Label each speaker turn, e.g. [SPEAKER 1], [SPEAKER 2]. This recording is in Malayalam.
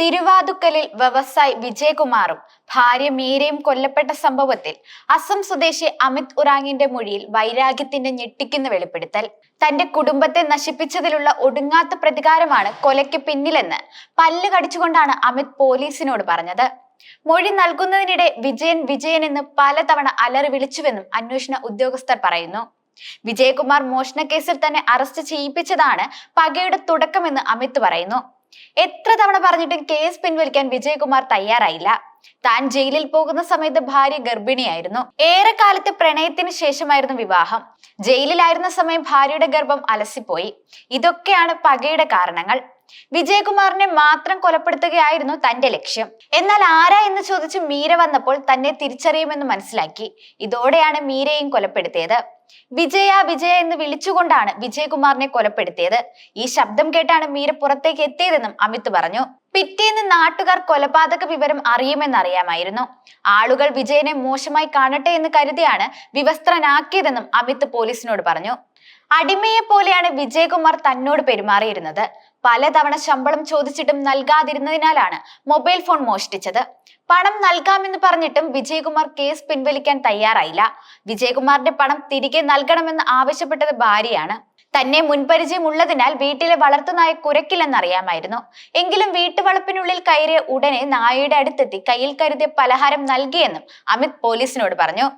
[SPEAKER 1] തിരുവാതുക്കലിൽ വ്യവസായി വിജയകുമാറും ഭാര്യ മീരയും കൊല്ലപ്പെട്ട സംഭവത്തിൽ അസം സ്വദേശി അമിത് ഉറാങ്ങിന്റെ മൊഴിയിൽ വൈരാഗ്യത്തിന്റെ ഞെട്ടിക്കുന്ന വെളിപ്പെടുത്തൽ. തന്റെ കുടുംബത്തെ നശിപ്പിച്ചതിലുള്ള ഒടുങ്ങാത്ത പ്രതികാരമാണ് കൊലയ്ക്ക് പിന്നിലെന്ന് പല്ല് കടിച്ചുകൊണ്ടാണ് അമിത് പോലീസിനോട് പറഞ്ഞത്. മൊഴി നൽകുന്നതിനിടെ വിജയൻ വിജയൻ എന്ന് പലതവണ അലറി വിളിച്ചുവെന്നും അന്വേഷണ ഉദ്യോഗസ്ഥർ പറയുന്നു. വിജയകുമാർ മോഷണക്കേസിൽ തന്നെ അറസ്റ്റ് ചെയ്യിപ്പിച്ചതാണ് പകയുടെ തുടക്കമെന്ന് അമിത് പറയുന്നു. എത്ര തവണ പറഞ്ഞിട്ടും കേസ് പിൻവലിക്കാൻ വിജയകുമാർ തയ്യാറായില്ല. താൻ ജയിലിൽ പോകുന്ന സമയത്ത് ഭാര്യ ഗർഭിണിയായിരുന്നു. ഏറെക്കാലത്തെ പ്രണയത്തിന് ശേഷമായിരുന്നു വിവാഹം. ജയിലിലായിരുന്ന സമയം ഭാര്യയുടെ ഗർഭം അലസിപ്പോയി. ഇതൊക്കെയാണ് പകയുടെ കാരണങ്ങൾ. വിജയകുമാറിനെ മാത്രം കൊലപ്പെടുത്തുകയായിരുന്നു തന്റെ ലക്ഷ്യം. എന്നാൽ ആരാ എന്ന് ചോദിച്ച് മീര വന്നപ്പോൾ തന്നെ തിരിച്ചറിയുമെന്ന് മനസ്സിലാക്കി. ഇതോടെയാണ് മീരയും കൊലപ്പെടുത്തിയത്. വിജയ വിജയ എന്ന് വിളിച്ചുകൊണ്ടാണ് വിജയകുമാറിനെ കൊലപ്പെടുത്തിയത്. ഈ ശബ്ദം കേട്ടാണ് മീര പുറത്തേക്ക് എത്തിയതെന്നും അമിത് പറഞ്ഞു. പിറ്റേന്ന് നാട്ടുകാർ കൊലപാതക വിവരം അറിയുമെന്നറിയാമായിരുന്നു. ആളുകൾ വിജയനെ മോശമായി കാണട്ടെ എന്ന് കരുതിയാണ് വിവസ്ത്രനാക്കിയതെന്നും അമിത് പോലീസിനോട് പറഞ്ഞു. അടിമയെ പോലെയാണ് വിജയകുമാർ തന്നോട് പെരുമാറിയിരുന്നത്. പലതവണ ശമ്പളം ചോദിച്ചിട്ടും നൽകാതിരുന്നതിനാലാണ് മൊബൈൽ ഫോൺ മോഷ്ടിച്ചത്. പണം നൽകാമെന്ന് പറഞ്ഞിട്ടും വിജയകുമാർ കേസ് പിൻവലിക്കാൻ തയ്യാറായില്ല. വിജയകുമാറിന്റെ പണം തിരികെ നൽകണമെന്ന് ആവശ്യപ്പെട്ടത് ഭാര്യയാണ്. തന്നെ മുൻപരിചയമുള്ളതിനാൽ വീട്ടിലെ വളർത്തുനായ കുരക്കില്ലെന്നറിയാമായിരുന്നു. എങ്കിലും വീട്ടുവളപ്പിനുള്ളിൽ കയറിയ ഉടനെ നായയുടെ അടുത്തെത്തി കയ്യിൽ കരുതിയ പലഹാരം നൽകിയെന്നും അമിത് പോലീസിനോട് പറഞ്ഞു.